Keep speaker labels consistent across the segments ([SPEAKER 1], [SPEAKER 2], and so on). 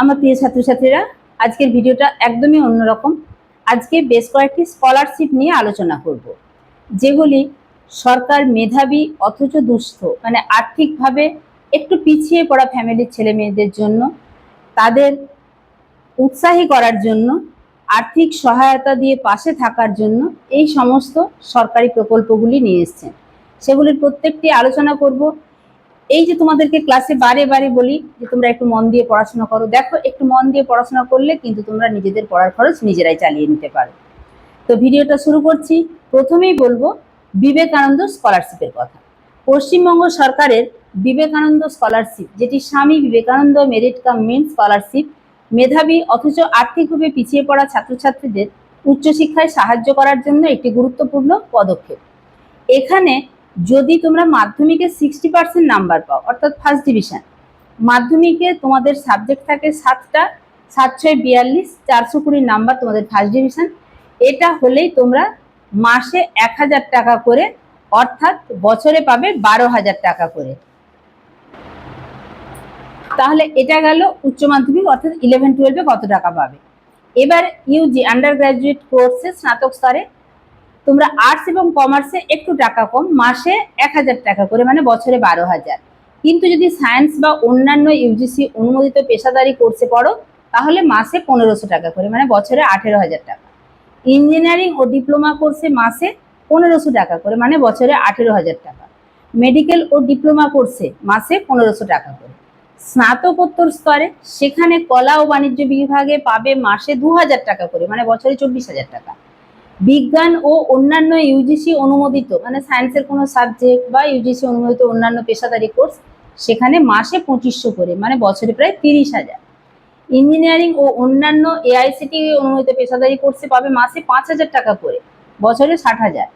[SPEAKER 1] আমার প্রিয় ছাত্রছাত্রীরা, আজকের ভিডিওটা একদমই অন্যরকম। আজকে বেশ কয়েকটি স্কলারশিপ নিয়ে আলোচনা করব, যেগুলি সরকার মেধাবী অথচ দুস্থ মানে আর্থিকভাবে একটু পিছিয়ে পড়া ফ্যামিলির ছেলে মেয়েদের জন্য, তাদের উৎসাহী করার জন্য, আর্থিক সহায়তা দিয়ে পাশে থাকার জন্য এই সমস্ত সরকারি প্রকল্পগুলি নিয়ে এসছেন। সেগুলির প্রত্যেকটি আলোচনা করব। এই যে তোমাদেরকে ক্লাসে বারে বারে বলি যে তোমরা একটু মন দিয়ে পড়াশোনা করো। দেখো, একটু মন দিয়ে পড়াশোনা করলে কিন্তু তোমরা নিজেদের পড়ার খরচ নিজেরাই চালিয়ে নিতে পারো। তো ভিডিওটা শুরু করছি। প্রথমেই বলব, বিবেকানন্দ স্কলারশিপের কথা। পশ্চিমবঙ্গ সরকারের বিবেকানন্দ স্কলারশিপ যেটি Swami Vivekananda merit cum means scholarship মেধাবী অথচ আর্থিকভাবে পিছিয়ে পড়া ছাত্রছাত্রীদের উচ্চশিক্ষায় সাহায্য করার জন্য একটি গুরুত্বপূর্ণ পদক্ষেপ। এখানে যদি তোমরা মাধ্যমিকে সিক্সটি পার্সেন্ট নাম্বার পাও, অর্থাৎ ফার্স্ট ডিভিশন মাধ্যমিকে তোমাদের সাবজেক্ট থাকে সাতটা সাত ছয় বিয়াল্লিশ, চারশো কুড়ি নাম্বার তোমাদের ফার্স্ট ডিভিশন এটা হলেই তোমরা মাসে এক হাজার টাকা করে, অর্থাৎ বছরে পাবে বারো হাজার টাকা করে। তাহলে এটা গেল উচ্চ মাধ্যমিক, অর্থাৎ ইলেভেন টুয়েলভে কত টাকা পাবে? এবার ইউজি আন্ডার গ্রাজুয়েট কোর্সে স্নাতক স্তরে তোমরা আর্টস এবং কমার্সে একটু টাকা কম, মাসে এক হাজার টাকা করে মানে বছরে বারো হাজার। কিন্তু যদি সায়েন্স বা অন্যান্য ইউজিসি অনুমোদিত পেশাদারি কোর্সে পড়ো, তাহলে মাসে পনেরোশো টাকা করে মানে বছরে আঠেরো হাজার টাকা। ইঞ্জিনিয়ারিং ও ডিপ্লোমা কোর্সে মাসে পনেরোশো টাকা করে মানে বছরে আঠেরো হাজার টাকা। মেডিকেল ও ডিপ্লোমা কোর্সে মাসে পনেরোশো টাকা করে। স্নাতকোত্তর স্তরে সেখানে কলা ও বাণিজ্য বিভাগে পাবে মাসে দু হাজার টাকা করে মানে বছরে চব্বিশ হাজার টাকা। বিজ্ঞান ও অন্যান্য ইউজিসি অনুমোদিত মানে সায়েন্সের কোনো সাবজেক্ট বা ইউজিসি অনুমোদিত অন্যান্য পেশাদারি কোর্স সেখানে মাসে পঁচিশশো করে মানে বছরে প্রায় তিরিশ হাজার। ইঞ্জিনিয়ারিং ও অন্যান্য এআইসিটি অনুমোদিত পেশাদারি কোর্সে পাবে মাসে পাঁচ হাজার টাকা করে, বছরে ষাট হাজার।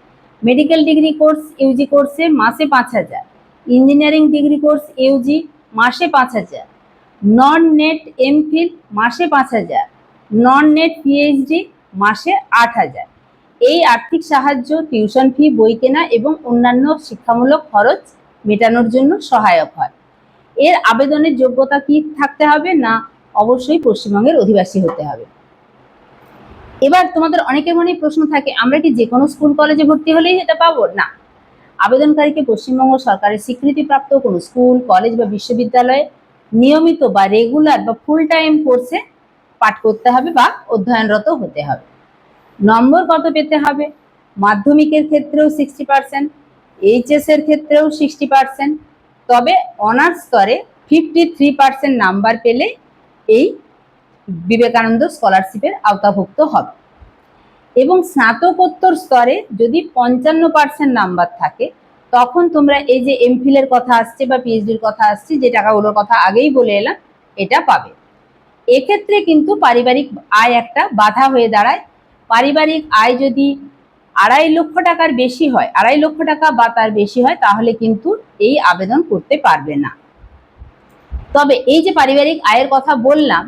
[SPEAKER 1] মেডিকেল ডিগ্রি কোর্স ইউজি কোর্সে মাসে পাঁচ হাজার। ইঞ্জিনিয়ারিং ডিগ্রি কোর্স ইউজি মাসে পাঁচ হাজার। নন নেট এমফিল মাসে পাঁচ হাজার। নন নেট পিএইচডি মাসে আট হাজার। এই আর্থিক সাহায্য টিউশন ফি বই কেনা এবং অন্যান্য শিক্ষামূলক খরচ মেটানোর জন্য সহায়ক হয়। এর আবেদনের যোগ্যতা কি থাকতে হবে না অবশ্যই পশ্চিমবঙ্গের অধিবাসী হতে হবে। এবার তোমাদের অনেকের মনেই প্রশ্ন থাকে, আমরা কি যে কোনো স্কুল কলেজে ভর্তি হলেই এটা পাবো? না। আবেদনকারীকে পশ্চিমবঙ্গ সরকারের স্বীকৃতিপ্রাপ্ত কোনো স্কুল কলেজ বা বিশ্ববিদ্যালয়ে নিয়মিত বা রেগুলার বা ফুল টাইম কোর্সে পাঠ করতে হবে বা অধ্যয়নরত হতে হবে। নম্বর কত পেতে হবে? মাধ্যমিকের ক্ষেত্রেও সিক্সটি পার্সেন্ট এইচএস এর ক্ষেত্রেও সিক্সটি পার্সেন্ট তবে অনার্স স্তরে ফিফটি থ্রি পার্সেন্ট নাম্বার পেলে এই বিবেকানন্দ স্কলারশিপের আওতাভুক্ত হবে। এবং স্নাতকোত্তর স্তরে যদি পঞ্চান্ন পার্সেন্ট নাম্বার থাকে, তখন তোমরা এই যে এমফিলের কথা আসছে বা পিএইচডির কথা আসছে, যে টাকাগুলোর কথা আগেই বলে এলাম, এটা পাবে। এক্ষেত্রে কিন্তু পারিবারিক আয় একটা বাধা হয়ে দাঁড়ায় পারিবারিক আয় যদি আড়াই লক্ষ টাকার বেশি হয়, আড়াই লক্ষ টাকা বা তার বেশি হয়, তাহলে কিন্তু এই আবেদন করতে পারবে না। তবে এই যে পারিবারিক আয়ের কথা বললাম,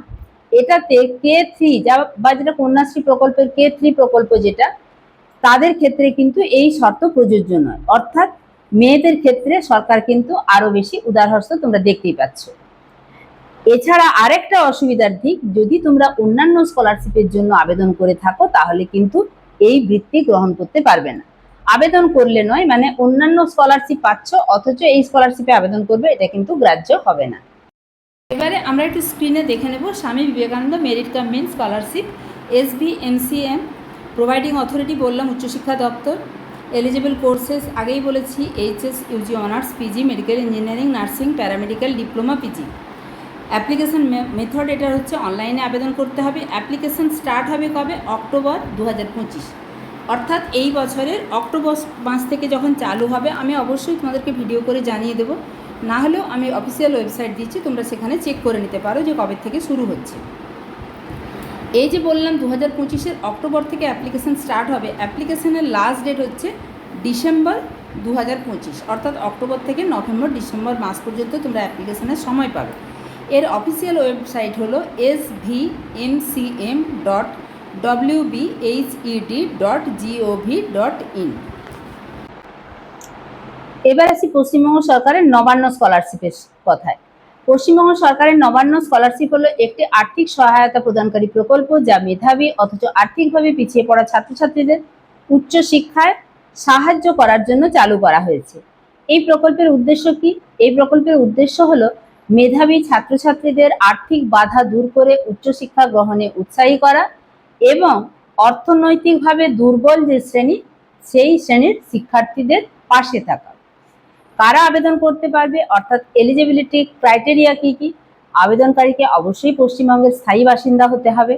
[SPEAKER 1] এটাতে কে থ্রি যা বা যেটা কন্যাশ্রী প্রকল্পের কে থ্রি প্রকল্প যেটা, তাদের ক্ষেত্রে কিন্তু এই শর্ত প্রযোজ্য নয়। অর্থাৎ মেয়েদের ক্ষেত্রে সরকার কিন্তু আরও বেশি উদাহরণ তোমরা দেখতেই পাচ্ছ। এছাড়া আরেকটা অসুবিধার দিক, যদি তোমরা অন্যান্য স্কলারশিপের জন্য আবেদন করে থাকো, তাহলে কিন্তু এই বৃত্তি গ্রহণ করতে পারবে না। আবেদন করলে নয় মানে অন্যান্য স্কলারশিপ পাচ্ছ, অথচ এই স্কলারশিপে আবেদন করবে, এটা কিন্তু গ্রাহ্য হবে না। এবারে আমরা একটু স্ক্রিনে দেখে নেব, Swami Vivekananda merit cum means scholarship S V MCM providing authority বললাম, উচ্চশিক্ষা দপ্তর এলিজিবল কোর্সেস আগেই বলেছি HS UG honours PG medical engineering nursing paramedical diploma PG application method, এটা হচ্ছে অনলাইনে আবেদন করতে হবে। অ্যাপ্লিকেশন স্টার্ট হবে কবে? অক্টোবর দু হাজার পঁচিশ। অর্থাৎ এই বছরের অক্টোবর মাস থেকে যখন চালু হবে, আমি অবশ্যই তোমাদেরকে ভিডিও করে জানিয়ে দেবো। না হলেও আমি অফিসিয়াল ওয়েবসাইট দিচ্ছি তোমরা সেখানে চেক করে নিতে পারো যে কবে থেকে শুরু হচ্ছে। এই যে বললাম দু হাজার পঁচিশের অক্টোবর থেকে অ্যাপ্লিকেশন স্টার্ট হবে। অ্যাপ্লিকেশনের লাস্ট ডেট হচ্ছে ডিসেম্বর দু হাজার পঁচিশ। অর্থাৎ অক্টোবর থেকে নভেম্বর, ডিসেম্বর মাস পর্যন্ত তোমরা অ্যাপ্লিকেশনের সময় পাবে। এর অফিসিয়াল ওয়েবসাইট হলো S V M C M dot W B H dot GOV dot in এবার আসি পশ্চিমবঙ্গ সরকারের নবান্ন স্কলারশিপের কথায়। পশ্চিমবঙ্গ সরকারের নবান্ন স্কলারশিপ হলো একটি আর্থিক সহায়তা প্রদানকারী প্রকল্প যা মেধাবী অথচ আর্থিকভাবে পিছিয়ে পড়া ছাত্রছাত্রীদের উচ্চ শিক্ষায় সাহায্য করার জন্য চালু করা হয়েছে। এই প্রকল্পের উদ্দেশ্য কি? এই প্রকল্পের উদ্দেশ্য হলো মেধাবী ছাত্রছাত্রীদের আর্থিক বাধা দূর করে উচ্চশিক্ষা গ্রহণে উৎসাহী করা এবং অর্থনৈতিকভাবে দুর্বল যে শ্রেণি, সেই শ্রেণির শিক্ষার্থীদের পাশে থাকা। কারা আবেদন করতে পারবে? অর্থাৎ এলিজিবিলিটি ক্রাইটেরিয়া কি কি? আবেদনকারীকে অবশ্যই পশ্চিমবঙ্গের স্থায়ী বাসিন্দা হতে হবে।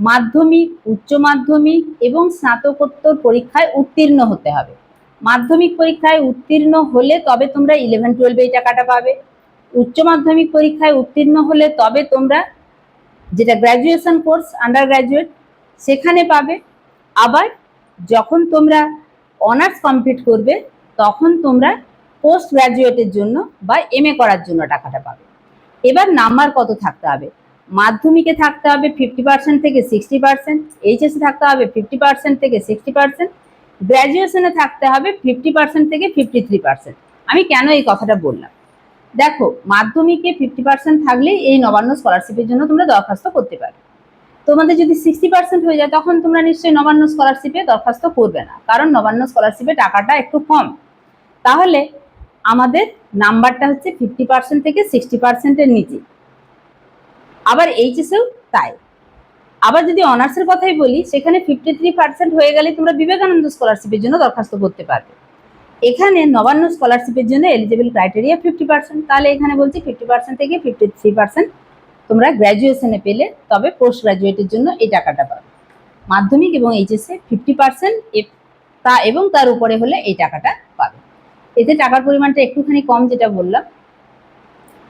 [SPEAKER 1] মাধ্যমিক, উচ্চ মাধ্যমিক এবং স্নাতকোত্তর পরীক্ষায় উত্তীর্ণ হতে হবে। মাধ্যমিক পরীক্ষায় উত্তীর্ণ হলে তবে তোমরা ইলেভেন টুয়েলভে এই টাকাটা পাবে। উচ্চ মাধ্যমিক পরীক্ষায় উত্তীর্ণ হলে তবে তোমরা যেটা গ্র্যাজুয়েশন কোর্স আন্ডার গ্র্যাজুয়েট সেখানে পাবে। আবার যখন তোমরা অনার্স কমপ্লিট করবে, তখন তোমরা পোস্ট গ্র্যাজুয়েটের জন্য বা এম করার জন্য টাকাটা পাবে। এবার নাম্বার কত থাকতে হবে? মাধ্যমিকে থাকতে হবে ফিফটি পার্সেন্ট থেকে সিক্সটি পার্সেন্ট এইচএসে থাকতে হবে ফিফটি পার্সেন্ট থেকে সিক্সটি পার্সেন্ট গ্র্যাজুয়েশনে থাকতে হবে ফিফটি পার্সেন্ট থেকে ফিফটি থ্রি পার্সেন্ট আমি কেন এই কথাটা বললাম? দেখো, মাধ্যমিকে ফিফটি পার্সেন্ট থাকলেই এই নবান্ন স্কলারশিপের জন্য তোমরা দরখাস্ত করতে পারবে। তোমাদের যদি সিক্সটি পার্সেন্ট হয়ে যায়, তখন তোমরা নিশ্চয়ই নবান্ন স্কলারশিপে দরখাস্ত করবে না, কারণ নবান্ন স্কলারশিপে টাকাটা একটু কম। তাহলে আমাদের নাম্বারটা হচ্ছে ফিফটি পার্সেন্ট থেকে সিক্সটি পার্সেন্টের নিচে। আবার এইচএসেও তাই। আবার যদি অনার্সের কথাই বলি, সেখানে ফিফটি থ্রি পার্সেন্ট হয়ে গেলে তোমরা বিবেকানন্দ স্কলারশিপের জন্য দরখাস্ত করতে পারবে। এখানে নবান্ন স্কলারশিপের জন্য এলিজিবল ক্রাইটেরিয়া ফিফটি পার্সেন্ট তাহলে এখানে বলছি ফিফটি পার্সেন্ট থেকে ফিফটি থ্রি পার্সেন্ট তোমরা গ্র্যাজুয়েশনে পেলে, তবে পোস্ট গ্র্যাজুয়েটের জন্য এই টাকাটা পাবে। মাধ্যমিক এবং এইচএসে ফিফটি পার্সেন্ট তা এবং তার উপরে হলে এই টাকাটা পাবে। এতে টাকার পরিমাণটা একটুখানি কম যেটা বললাম,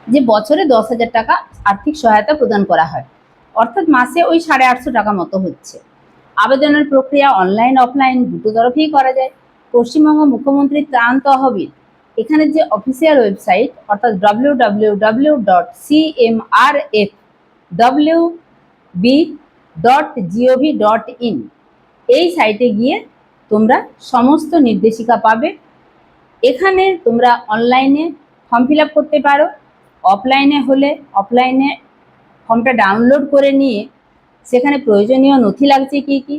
[SPEAKER 1] যে বছরে দশ হাজার টাকা আর্থিক সহায়তা প্রদান করা হয়। অর্থাৎ মাসে ওই সাড়ে আটশো টাকা মতো হচ্ছে। আবেদনের প্রক্রিয়া অনলাইন অফলাইন দুটো তরফেই করা যায়। পশ্চিমবঙ্গ মুখ্যমন্ত্রী ত্রাণ তহবিল। এখানে যে অফিসিয়াল ওয়েবসাইট অর্থাৎ W W W dot C M R F W B dot GOV dot in এই সাইটে গিয়ে তোমরা সমস্ত নির্দেশিকা পাবে। এখানে তোমরা অনলাইনে ফর্ম ফিল করতে পারো। অফলাইনে হলে অফলাইনে ফর্মটা ডাউনলোড করে নিয়ে সেখানে প্রয়োজনীয় নথি লাগছে কি কি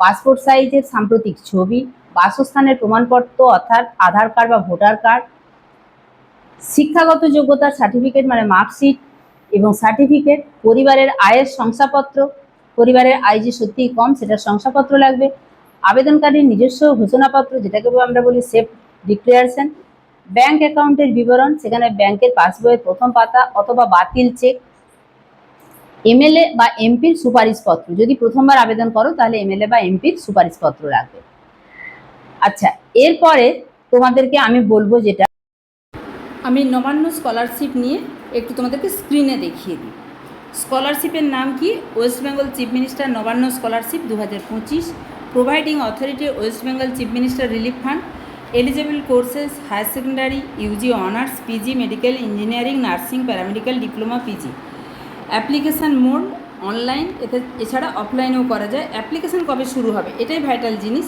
[SPEAKER 1] পাসপোর্ট সাইজের সাম্প্রতিক ছবি বাসস্থানের প্রমাণপত্র, অর্থাৎ আধার কার্ড বা ভোটার কার্ড, শিক্ষাগত যোগ্যতার সার্টিফিকেট মানে মার্কশিট এবং সার্টিফিকেট পরিবারের আয়ের শংসাপত্র, পরিবারের আয় যে সত্যিই কম সেটার শংসাপত্র লাগবে, আবেদনকারীর নিজস্ব ঘোষণাপত্র যেটাকে আমরা বলি সেফ ডিক্লেয়ারেশন ব্যাংক অ্যাকাউন্টের বিবরণ, সেখানে ব্যাংকের পাসবইয়ের প্রথম পাতা অথবা বাতিল চেক এমএলএ বা এমপির সুপারিশপত্র। যদি প্রথমবার আবেদন করো তাহলে এমএলএ বা এমপির সুপারিশপত্র লাগবে। আচ্ছা এরপরে তোমাদেরকে আমি বলব যেটা। আমি নবান্ন স্কলারশিপ নিয়ে একটু তোমাদেরকে স্ক্রিনে দেখিয়ে দিই। স্কলারশিপের নাম কি? West Bengal chief minister Nabanna scholarship দু হাজার পঁচিশ, providing authority West Bengal chief minister relief fund, eligible courses, higher secondary, UG honours, PG medical engineering, nursing, paramedical diploma, PG. Application mode online, এতে এছাড়া অফলাইনেও করা যায়। অ্যাপ্লিকেশান কবে শুরু হবে? এটাই ভাইটাল জিনিস।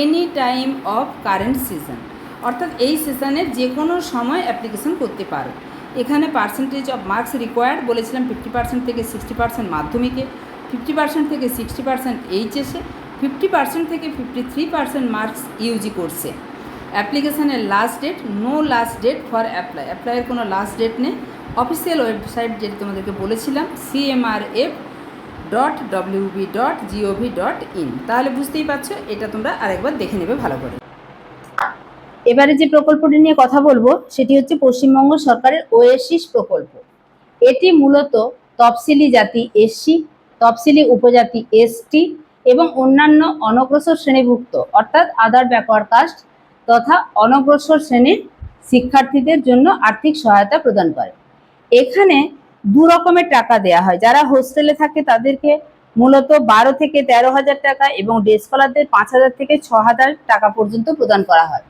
[SPEAKER 1] Any time of current season অর্থাৎ এই সেশনের যে কোনো সময় অ্যাপ্লিকেশান করতে পারো। এখানে পার্সেন্টেজ অফ মার্কস রিকোয়ার্ড বলেছিলাম ফিফটি পার্সেন্ট থেকে সিক্সটি পার্সেন্ট মাধ্যমিকে ফিফটি পার্সেন্ট থেকে সিক্সটি পার্সেন্ট এইচএসে ফিফটি পার্সেন্ট থেকে fifty three percent marks UG করছে অ্যাপ্লিকেশানের last date no last date for apply অ্যাপ্লাইয়ের কোনো লাস্ট ডেট নেই। অফিসিয়াল ওয়েবসাইট যেটা তোমাদেরকে বলেছিলাম CMRF dot WB dot GOV dot in তাহলে বুঝতেই পারছ, এটা তোমরা আরেকবার দেখে নেবে ভালো করে। এবারে যে প্রকল্পটি নিয়ে কথা বলব, সেটি হচ্ছে পশ্চিমবঙ্গ সরকারের ওয়েসিস প্রকল্প। এটি মূলত তফসিলি জাতি এসসি, তফসিলি উপজাতি এসটি এবং অন্যান্য অনগ্রসর শ্রেণীভুক্ত, অর্থাৎ আদার ব্যাকওয়ার্ড কাস্ট তথা অনগ্রসর শ্রেণির শিক্ষার্থীদের জন্য আর্থিক সহায়তা প্রদান করে। এখানে দু রকমের টাকা দেয়া হয়। যারা হোস্টেলে থাকে তাদেরকে মূলত বারো থেকে তেরো হাজার টাকা এবং ডে স্কলারদের পাঁচ হাজার থেকে ছ হাজার টাকা পর্যন্ত প্রদান করা হয়।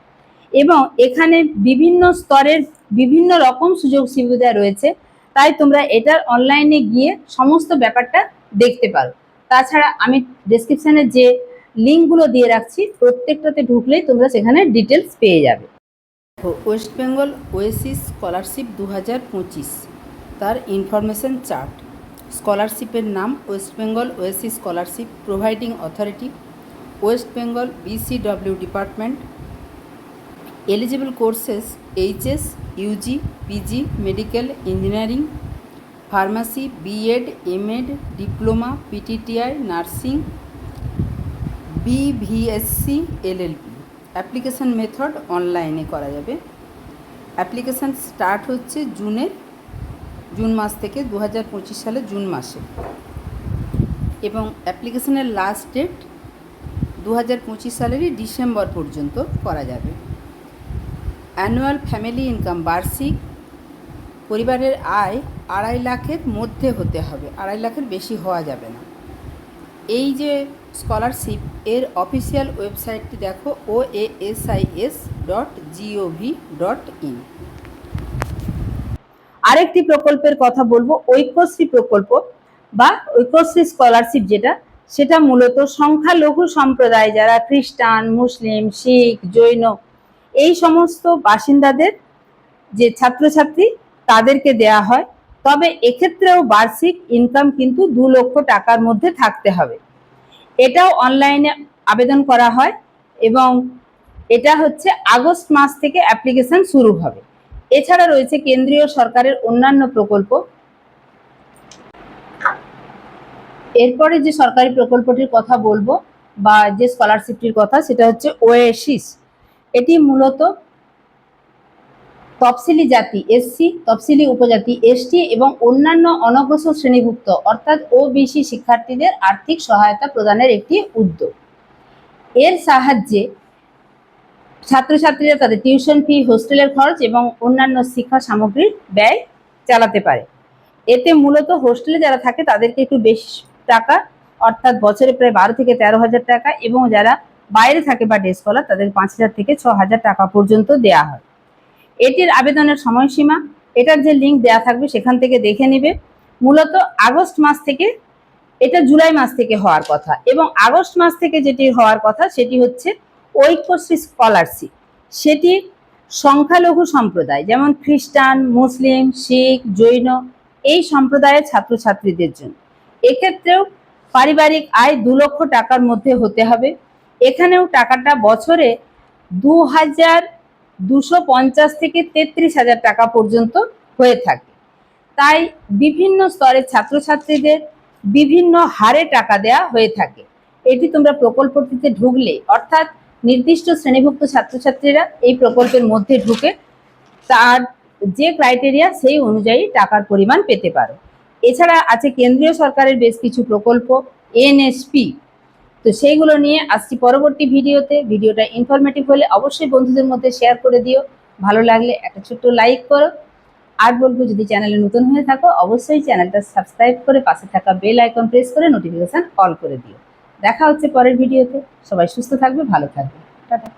[SPEAKER 1] এবং এখানে বিভিন্ন স্তরের বিভিন্ন রকম সুযোগ সুবিধা রয়েছে। তাই তোমরা এটার অনলাইনে গিয়ে সমস্ত ব্যাপারটা দেখতে পারো। তাছাড়া আমি ডেসক্রিপশানে যে লিঙ্কগুলো দিয়ে রাখছি, প্রত্যেকটাতে ঢুকলেই তোমরা সেখানে ডিটেলস পেয়ে যাবে। ওয়েস্ট বেঙ্গল ওয়েসিস স্কলারশিপ দু হাজার পঁচিশ।
[SPEAKER 2] তার ইনফরমেশন চার্ট। স্কলারশিপের নাম West Bengal OSC scholarship providing authority, West Bengal BCW department, eligible courses, HS, UG, PG, medical engineering, pharmacy, BEd, MEd, diploma, PTTI, nursing, BVSc, LLB. Application method অনলাইনে করা যাবে। Application start হচ্ছে জুনের June মাস থেকে দু হাজার পঁচিশ সালে জুন মাসে। এবং অ্যাপ্লিকেশনের লাস্ট ডেট দু হাজার পঁচিশ সালেরই ডিসেম্বর পর্যন্ত করা যাবে। অ্যানুয়াল ফ্যামিলি ইনকাম বার্ষিক পরিবারের আয় আড়াই লাখের মধ্যে হতে হবে, আড়াই লাখের বেশি হওয়া যাবে না। এই যে স্কলারশিপ এর অফিসিয়াল ওয়েবসাইটটি দেখো O A S I S dot GOV dot in
[SPEAKER 1] আরেকটি প্রকল্পের কথা বলব, ঐক্যশ্রী প্রকল্প বা ঐক্যশ্রী স্কলারশিপ যেটা, সেটা মূলত সংখ্যালঘু সম্প্রদায় যারা খ্রিস্টান, মুসলিম, শিখ, জৈন, এই সমস্ত বাসিন্দাদের যে ছাত্রছাত্রী তাদেরকে দেয়া হয়। তবে এক্ষেত্রেও বার্ষিক ইনকাম কিন্তু দু লক্ষ টাকার মধ্যে থাকতে হবে। এটাও অনলাইনে আবেদন করা হয় এবং এটা হচ্ছে আগস্ট মাস থেকে অ্যাপ্লিকেশন শুরু হবে। এছাড়া রয়েছে কেন্দ্রীয় সরকারের অন্যান্য প্রকল্প। এরপরে যে সরকারি প্রকল্পটির কথা বলব বা যে স্কলারশিপটির কথা, সেটা হচ্ছে ওয়েসিস এটি মূলত তফসিলি জাতি এসসি তফসিলি উপজাতি এসটি এবং অন্যান্য অনগ্রসর শ্রেণীভুক্ত, অর্থাৎ ওবিসি শিক্ষার্থীদের আর্থিক সহায়তা প্রদানের একটি উদ্যোগ। এর সাহায্যে ছাত্রছাত্রীরা তাদের টিউশন ফি, হোস্টেলের খরচ এবং অন্যান্য শিক্ষা সামগ্রীর ব্যয় চালাতে পারে। এতে মূলত হোস্টেলে যারা থাকে, তাদেরকে একটু বেশি টাকা, অর্থাৎ বছরে প্রায় বারো থেকে তেরো হাজার টাকা এবং যারা বাইরে থাকে বা ডে স্কলার, তাদের পাঁচ হাজার থেকে ছ হাজার টাকা পর্যন্ত দেয়া হয়। এটির আবেদনের সময়সীমা, এটার যে লিঙ্ক দেয়া থাকবে সেখান থেকে দেখে নেবে। মূলত আগস্ট মাস থেকে, এটা জুলাই মাস থেকে হওয়ার কথা এবং আগস্ট মাস থেকে যেটি হওয়ার কথা, সেটি হচ্ছে ঐক্যশ্রী স্কলারশিপ সেটি সংখ্যালঘু সম্প্রদায়, যেমন খ্রিস্টান, মুসলিম, শিখ, জৈন, এই সম্প্রদায়ের ছাত্রছাত্রীদের জন্য। এক্ষেত্রেও পারিবারিক আয় দু লক্ষ টাকার মধ্যে হতে হবে। এখানেও টাকাটা বছরে দু হাজার দুশো পঞ্চাশ থেকে তেত্রিশ হাজার টাকা পর্যন্ত হয়ে থাকে। তাই বিভিন্ন স্তরের ছাত্রছাত্রীদের বিভিন্ন হারে টাকা দেয়া হয়ে থাকে। এটি তোমরা প্রকল্পটিতে ঢুকলে, অর্থাৎ নির্দিষ্ট শ্রেণীভুক্ত ছাত্রছাত্রীরা এই প্রকল্পের মধ্যে ঢুকে তার যে ক্রাইটেরিয়া সেই অনুযায়ী টাকার পরিমাণ পেতে পারো। এছাড়া আছে কেন্দ্রীয় সরকারের বেশ কিছু প্রকল্প এনএসপি তো সেইগুলো নিয়ে আসছি পরবর্তী ভিডিওতে। ভিডিওটা ইনফরমেটিভ হলে অবশ্যই বন্ধুদের মধ্যে শেয়ার করে দিও। ভালো লাগলে একটা ছোট্ট লাইক করো। আর বলব, যদি চ্যানেলে নতুন হয়ে থাকো, অবশ্যই চ্যানেলটা সাবস্ক্রাইব করে পাশে থাকা বেল আইকন প্রেস করে নোটিফিকেশান অল করে দিও। দেখা হচ্ছে পরের ভিডিওতে। সবাই সুস্থ থাকবে ভালো থাকবে। টাটা।